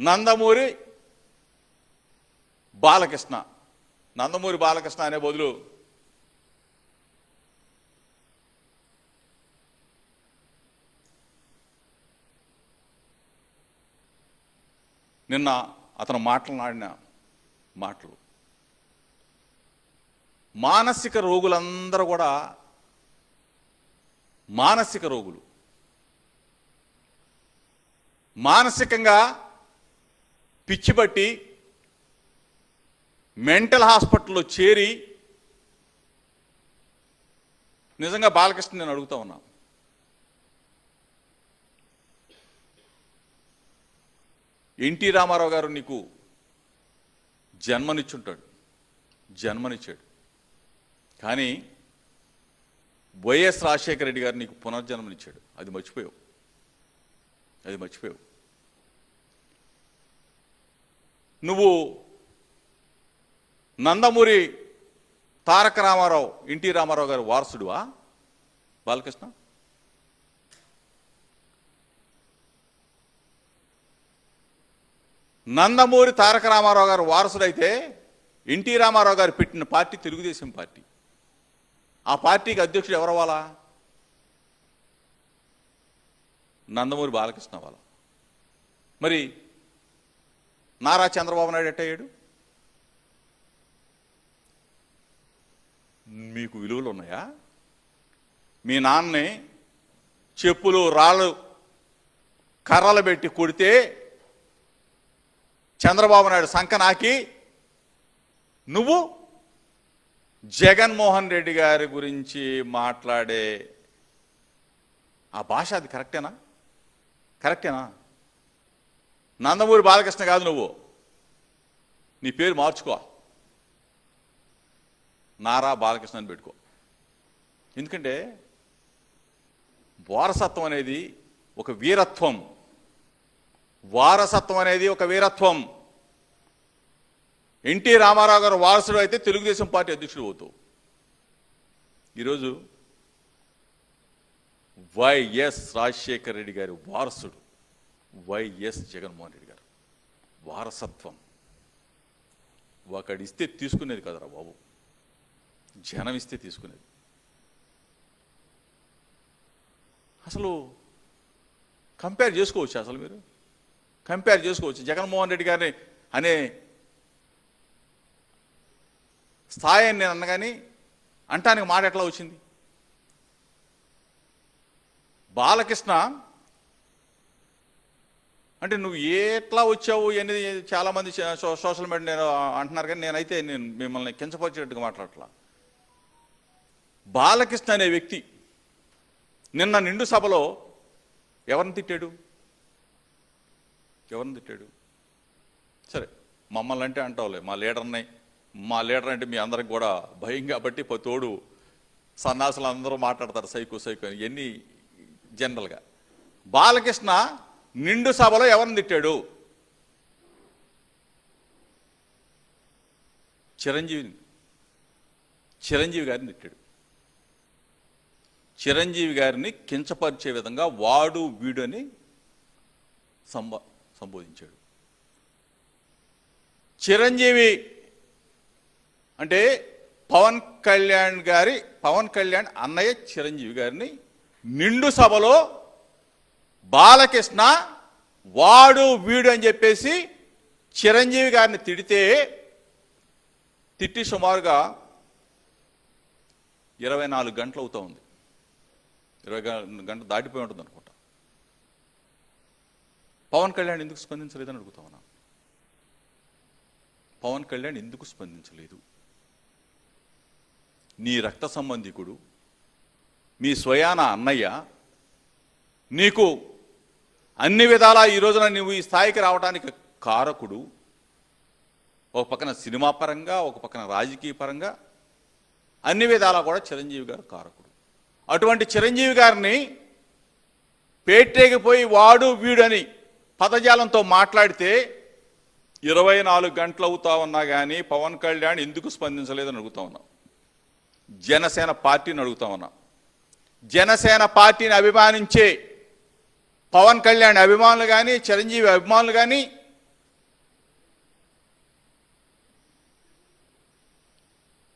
నందమూరి బాలకృష్ణ. నందమూరి బాలకృష్ణ అనే బదులు నిన్న అతను మాట్లాడిన మాటలు. మానసిక రోగులందరూ కూడా మానసిక రోగులు. మానసికంగా పిచ్చిపట్టి మెంటల్ హాస్పిటల్లో చేరి నిజంగా బాలకృష్ణ నేను అడుగుతా ఉన్నా. ఎన్టీ రామారావు గారు నీకు జన్మనిచ్చుంటాడు. జన్మనిచ్చాడు. కానీ వైఎస్ రాజశేఖర రెడ్డి గారు నీకు పునర్జన్మనిచ్చాడు. అది మర్చిపోయావు. అది మర్చిపోయావు. నువ్వు నందమూరి తారక రామారావు ఎన్టీ రామారావు గారి వారసుడువా? బాలకృష్ణ? నందమూరి తారక రామారావు గారు వారసుడైతే ఎన్టీ రామారావు గారు పెట్టిన పార్టీ తెలుగుదేశం పార్టీ. ఆ పార్టీకి అధ్యక్షుడు ఎవరు అవ్వాలా? నందమూరి బాలకృష్ణ వాళ్ళ మరి నారా చంద్రబాబు నాయుడు ఎట్టయ్యాడు మీకు విలువలు ఉన్నాయా? మీ నాన్నని చెప్పులు రాళ్ళు కర్రలు పెట్టి కొడితే చంద్రబాబు నాయుడు సంఖ నాకి. నువ్వు జగన్మోహన్ రెడ్డి గారి గురించి మాట్లాడే ఆ భాష అది కరెక్టేనా? కరెక్టేనా? నందమూరి బాలకృష్ణ కాదు నువ్వు. నీ పేరు మార్చుకో. నారా బాలకృష్ణ అని పెట్టుకో. ఎందుకంటే వారసత్వం అనేది ఒక వీరత్వం. వారసత్వం అనేది ఒక వీరత్వం. ఎన్టీ రామారావు గారు వారసుడు అయితే తెలుగుదేశం పార్టీ అధ్యక్షుడు అవుతావు. ఈరోజు వైఎస్ రాజశేఖర రెడ్డి గారి వారసుడు. వైఎస్ జగన్మోహన్ రెడ్డి గారు. వారసత్వం. ఒకడిస్తే ఇస్తే తీసుకునేది కదరా బాబు. జనం ఇస్తే తీసుకునేది. అసలు కంపేర్ చేసుకోవచ్చు అసలు మీరు? కంపేర్ చేసుకోవచ్చు. జగన్మోహన్ రెడ్డి గారిని అనే స్థాయి అని నేను అన్నగాని అంటానికి మాట ఎట్లా వచ్చింది? బాలకృష్ణ అంటే నువ్వు ఎట్లా వచ్చావు అనేది చాలామంది సో- సోషల్ మీడియా నేను అంటున్నారు కానీ నేనైతే నేను మిమ్మల్ని కించపరిచేట్టుగా మాట్లాడట్లా. బాలకృష్ణ అనే వ్యక్తి నిన్న నిండు సభలో ఎవరిని తిట్టాడు? ఎవరిని తిట్టాడు? సరే మమ్మల్ని అంటే అంటావులే మా లీడర్ని. మా లీడర్ అంటే మీ అందరికి కూడా భయం కాబట్టి తోడు సన్నాసులు అందరూ మాట్లాడతారు సైకో సైకో ఎన్ని జనరల్గా. బాలకృష్ణ నిండు సభలో ఎవరిని తిట్టాడు? చిరంజీవిని చిరంజీవి గారిని తిట్టాడు. చిరంజీవి గారిని కించపరిచే విధంగా వాడు వీడు అని సంబ సంబోధించాడు. చిరంజీవి అంటే పవన్ కళ్యాణ్ గారి పవన్ కళ్యాణ్ అన్నయ్య చిరంజీవి గారిని నిండు సభలో బాలకృష్ణ వాడు వీడు అని చెప్పేసి చిరంజీవి గారిని తిడితే తిట్టి సుమారుగా ఇరవై నాలుగు గంటలు అవుతా ఉంది. ఇరవై గంటలు దాటిపోయి ఉంటుంది అనుకుంటా. పవన్ కళ్యాణ్ ఎందుకు స్పందించలేదని అడుగుతా ఉన్నా. పవన్ కళ్యాణ్ ఎందుకు స్పందించలేదు? నీ రక్త సంబంధికుడు మీ స్వయాన అన్నయ్య నీకు అన్ని విధాలా ఈ రోజున నువ్వు ఈ స్థాయికి రావడానికి కారకుడు. ఒక పక్కన సినిమా పరంగా ఒక పక్కన రాజకీయ పరంగా అన్ని విధాలా కూడా చిరంజీవి గారు కారకుడు. అటువంటి చిరంజీవి గారిని పేటేగిపోయి వాడు వీడని పదజాలంతో మాట్లాడితే ఇరవై నాలుగు గంటలు అవుతా ఉన్నా కానీ పవన్ కళ్యాణ్ ఎందుకు స్పందించలేదని అడుగుతా ఉన్నాం. జనసేన పార్టీని అడుగుతా ఉన్నాం. జనసేన పార్టీని అభిమానించే పవన్ కళ్యాణ్ అభిమానులు కానీ చిరంజీవి అభిమానులు కానీ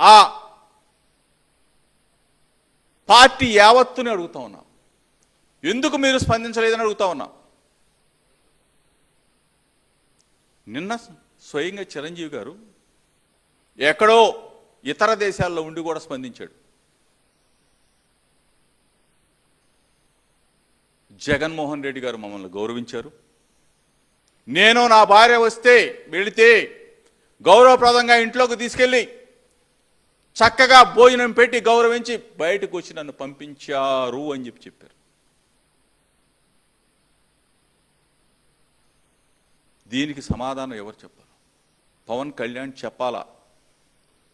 ఆ పార్టీ యావత్తుని అడుగుతా ఉన్నాం. ఎందుకు మీరు స్పందించలేదని అడుగుతా ఉన్నాం. నిన్న స్వయంగా చిరంజీవి గారు ఎక్కడో ఇతర దేశాల్లో ఉండి కూడా స్పందించాడు. జగన్మోహన్ రెడ్డి గారు మమ్మల్ని గౌరవించారు. నేను నా భార్య వస్తే వెళితే గౌరవప్రదంగా ఇంట్లోకి తీసుకెళ్ళి చక్కగా భోజనం పెట్టి గౌరవించి బయటకు వచ్చి నన్ను పంపించారు అని చెప్పి చెప్పారు. దీనికి సమాధానం ఎవరు చెప్పాలి పవన్ కళ్యాణ్ చెప్పాలా?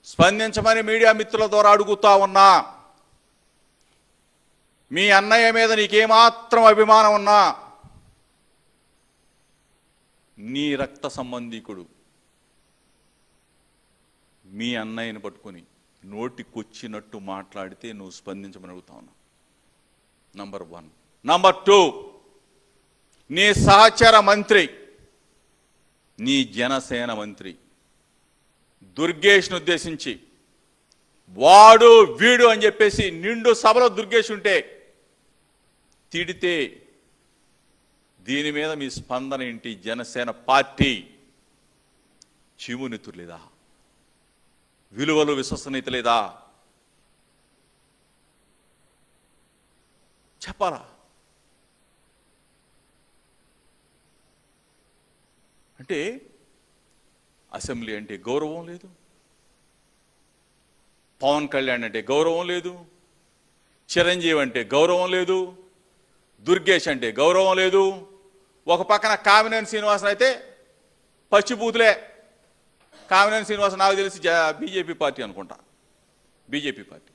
స్పందించమని మీడియా మిత్రుల ద్వారా అడుగుతా ఉన్నా. మీ అన్నయ్య మీద నీకేమాత్రం అభిమానం ఉన్నా నీ రక్త సంబంధికుడు మీ అన్నయ్యని పట్టుకొని నోటికొచ్చినట్టు మాట్లాడితే నువ్వు స్పందించమని అడుగుతా ఉన్నా నంబర్ వన్ నంబర్ టూ నీ సహచర మంత్రి నీ జనసేన మంత్రి దుర్గేష్ను ఉద్దేశించి వాడు వీడు అని చెప్పేసి నిండు సభలో దుర్గేష్ ఉంటే తిడితే దీని మీద మీ స్పందన ఏంటి? జనసేన పార్టీ చిమునితులు లేదా విలువలు విశ్వసనీయత లేదా చెప్పాలా? అంటే అసెంబ్లీ అంటే గౌరవం లేదు. పవన్ కళ్యాణ్ అంటే గౌరవం లేదు. చిరంజీవి అంటే గౌరవం లేదు. దుర్గేష్ అంటే గౌరవం లేదు. ఒక పక్కన కామినేని శ్రీనివాసన్ అయితే పచ్చిబూతులే కామినేని శ్రీనివాసన్ నాకు తెలిసి బీజేపీ పార్టీ అనుకుంటా. BJP party.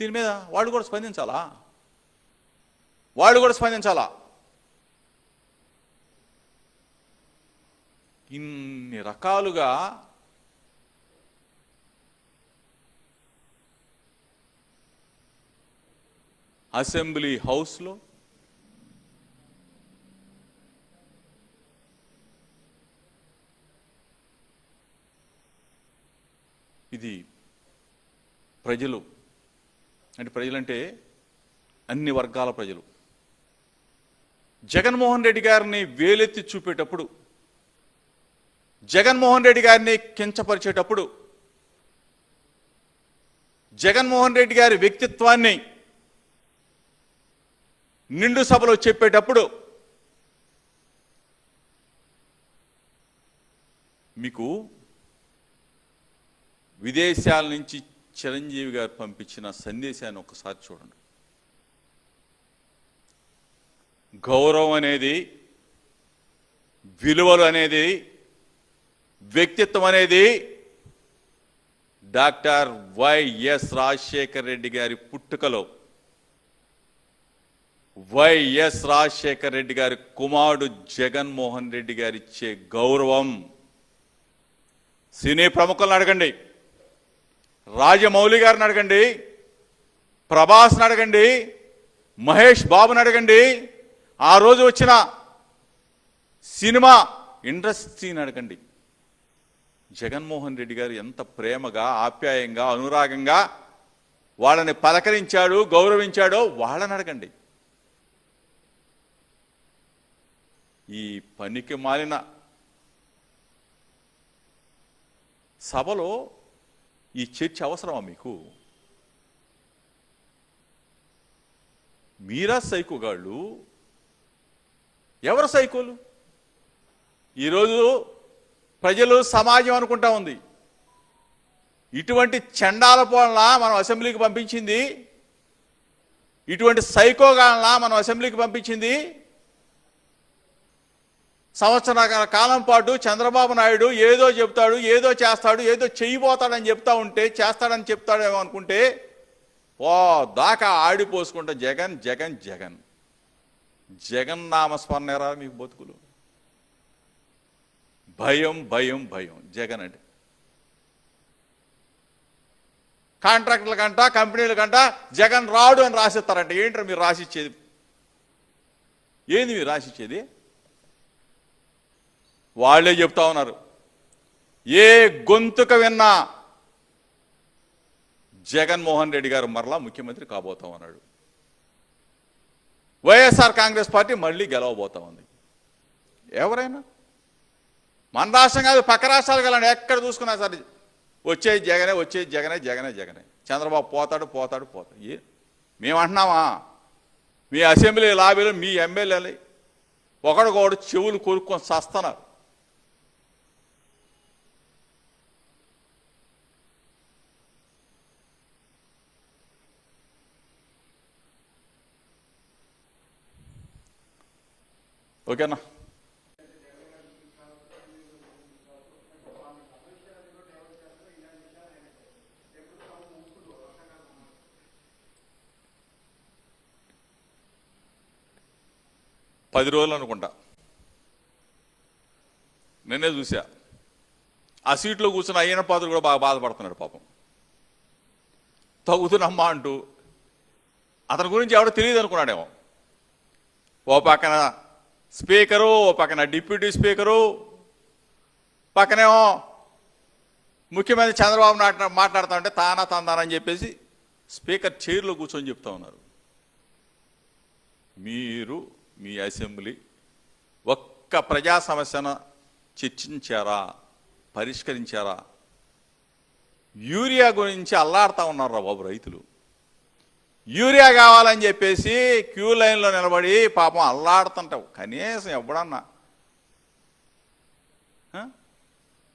దీని మీద వాళ్ళు కూడా స్పందించాలా? వాళ్ళు కూడా స్పందించాలా? ఇన్ని రకాలుగా అసెంబ్లీ హౌస్లో ఇది ప్రజలు. అంటే ప్రజలంటే అన్ని వర్గాల ప్రజలు. జగన్మోహన్ రెడ్డి గారిని వేలెత్తి చూపేటప్పుడు జగన్మోహన్ రెడ్డి గారిని కించపరిచేటప్పుడు జగన్మోహన్ రెడ్డి గారి వ్యక్తిత్వాన్ని నిండు సభలో చెప్పేటప్పుడు మీకు విదేశాల నుంచి చిరంజీవి గారు పంపించిన సందేశాన్ని ఒకసారి చూడండి. గౌరవం అనేది విలువలు అనేది వ్యక్తిత్వం అనేది డాక్టర్ వైఎస్ రాజశేఖర్ రెడ్డి గారి పుట్టుకలో వైఎస్ రాజశేఖర్ రెడ్డి గారి కుమారుడు జగన్మోహన్ రెడ్డి గారు ఇచ్చే గౌరవం. సినీ ప్రముఖులను అడగండి. రాజమౌళి గారిని అడగండి. ప్రభాస్ని అడగండి. మహేష్ బాబుని అడగండి. ఆ రోజు వచ్చిన సినిమా ఇండస్ట్రీని అడగండి. జగన్మోహన్ రెడ్డి గారు ఎంత ప్రేమగా ఆప్యాయంగా అనురాగంగా వాళ్ళని పలకరించాడు గౌరవించాడో వాళ్ళని అడగండి. ఈ పనికి మాలిన సభలో ఈ చర్చ అవసరమా మీకు? మీరా సైకోగాళ్ళు? ఎవరు సైకోలు? ఈరోజు ప్రజలు సమాజం అనుకుంటా ఉంది. ఇటువంటి చండాల పోలన మనం అసెంబ్లీకి పంపించింది? ఇటువంటి సైకోగాలన మనం అసెంబ్లీకి పంపించింది? సంవత్సరాల కాలం పాటు చంద్రబాబు నాయుడు ఏదో చెప్తాడు ఏదో చేస్తాడు ఏదో చెయ్యిపోతాడని చెప్తా ఉంటే చేస్తాడని చెప్తాడేమో అనుకుంటే ఓ దాకా ఆడిపోసుకుంటా జగన్ జగన్ జగన్. జగన్ నామస్మరణరా మీకు బతుకులు? భయం భయం భయం. జగన్ అంటే. కాంట్రాక్టుల కంట కంపెనీల కంట జగన్ రాడు అని రాసిస్తారంట. ఏంటో మీరు రాసిచ్చేది? ఏంది మీరు రాసిచ్చేది? వాళ్ళే చెప్తా ఉన్నారు. ఏ గొంతుక విన్నా జగన్మోహన్ రెడ్డి గారు మరలా ముఖ్యమంత్రి కాబోతా ఉన్నాడు. వైఎస్ఆర్ కాంగ్రెస్ పార్టీ మళ్ళీ గెలవబోతా ఉంది. ఎవరైనా? మన రాష్ట్రం కాదు పక్క రాష్ట్రాలు వెళ్ళండి ఎక్కడ చూసుకున్నా సరే వచ్చేది జగనే వచ్చేది జగనే జగనే జగనే. చంద్రబాబు పోతాడు పోతాడు పోతాడు. ఏ? మేము అంటున్నామా మీ అసెంబ్లీ లాబీలు మీ ఎమ్మెల్యేలు. ఒకడికొకడు చెవులు కొరుక్కొని చస్తున్నారు ఓకేనా పది రోజులు అనుకుంటా. నిన్నే చూసా. ఆ సీట్లో కూర్చున్న అయ్యన పాత్ర కూడా బాగా బాధపడుతున్నాడు పాపం. తగ్గుతున్నమ్మా అంటూ అతని గురించి ఎవడో తెలియదు అనుకున్నాడేమో ఓ పక్కన స్పీకరు పక్కన డిప్యూటీ స్పీకరు పక్కనేమో ముఖ్యమంత్రి చంద్రబాబు నాట మాట్లాడుతూ ఉంటే తానా తందానని చెప్పేసి స్పీకర్ చైర్లో కూర్చొని చెప్తా ఉన్నారు. మీరు మీ అసెంబ్లీ ఒక్క ప్రజా సమస్యను చర్చించారా? పరిష్కరించారా? యూరియా గురించి అల్లాడుతూ ఉన్నారా బాబు రైతులు? యూరియా కావాలని చెప్పేసి క్యూ లైన్లో నిలబడి పాపం అల్లాడుతుంటావు. కనీసం ఎప్పుడన్నా.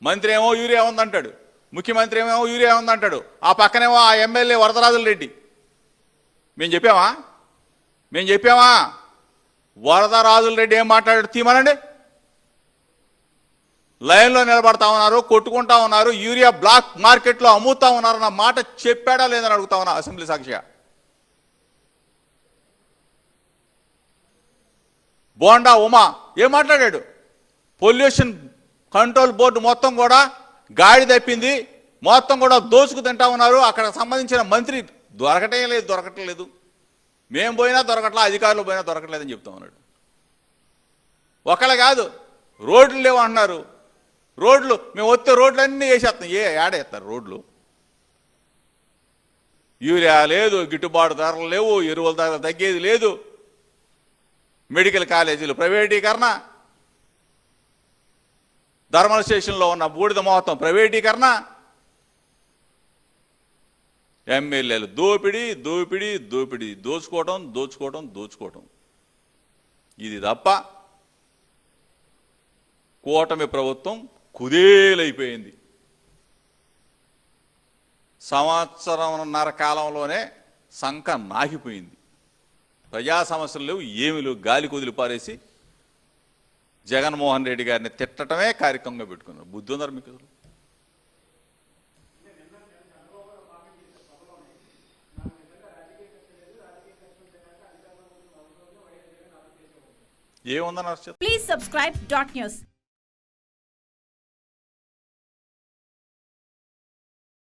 మంత్రి ఏమో యూరియా ఉందంటాడు. ముఖ్యమంత్రి ఏమో యూరియా ఉందంటాడు. ఆ పక్కనేమో ఆ ఎమ్మెల్యే వరదరాజుల రెడ్డి. మేము చెప్పామా? మేము చెప్పామా? వరదరాజుల రెడ్డి ఏం మాట్లాడాడు తీమనండి? లైన్లో నిలబడతా ఉన్నారు కొట్టుకుంటా ఉన్నారు యూరియా బ్లాక్ మార్కెట్లో అమ్ముతా ఉన్నారన్న మాట చెప్పాడా లేదని అడుగుతా ఉన్నా అసెంబ్లీ సాక్షిగా. బోండా ఉమా. ఏం మాట్లాడాడు? పొల్యూషన్ కంట్రోల్ బోర్డు మొత్తం కూడా గాడి తప్పింది. మొత్తం కూడా దోసుకు తింటా ఉన్నారు. అక్కడ సంబంధించిన మంత్రి దొరకటే లేదు దొరకట్లేదు మేము పోయినా దొరకట్లా అధికారులు పోయినా దొరకట్లేదని చెప్తా ఉన్నాడు ఒకళ్ళ కాదు రోడ్లు లేవు అంటున్నారు. రోడ్లు మేము వస్తే రోడ్లు అన్నీ వేసేస్తాం. ఏ ఏడేస్తారు రోడ్లు? యూరియా లేదు గిట్టుబాటు ధరలు లేవు ఎరువుల ధర తగ్గేది లేదు. మెడికల్ కాలేజీలు ప్రైవేటీకరణ. ధర్మల స్టేషన్లో ఉన్న బూడిద మొత్తం ప్రైవేటీకరణ. ఎమ్మెల్యేలు దోపిడీ దోపిడీ దోపిడీ. దోచుకోవటం దోచుకోవటం దోచుకోవటం. ఇది తప్ప కూటమి ప్రభుత్వం కుదేలైపోయింది. సంవత్సరంన్నర కాలంలోనే సంఖ నాగిపోయింది. ప్రజా సమస్యలు లేవు ఏమి లేవు గాలి కుదిలి పారేసి జగన్మోహన్ రెడ్డి గారిని తిట్టడమే కార్యక్రమంగా పెట్టుకున్నారు బుద్ధి ఉందరు మీకు అసలు? ఏముందన్నారు చెప్పు. Please subscribe.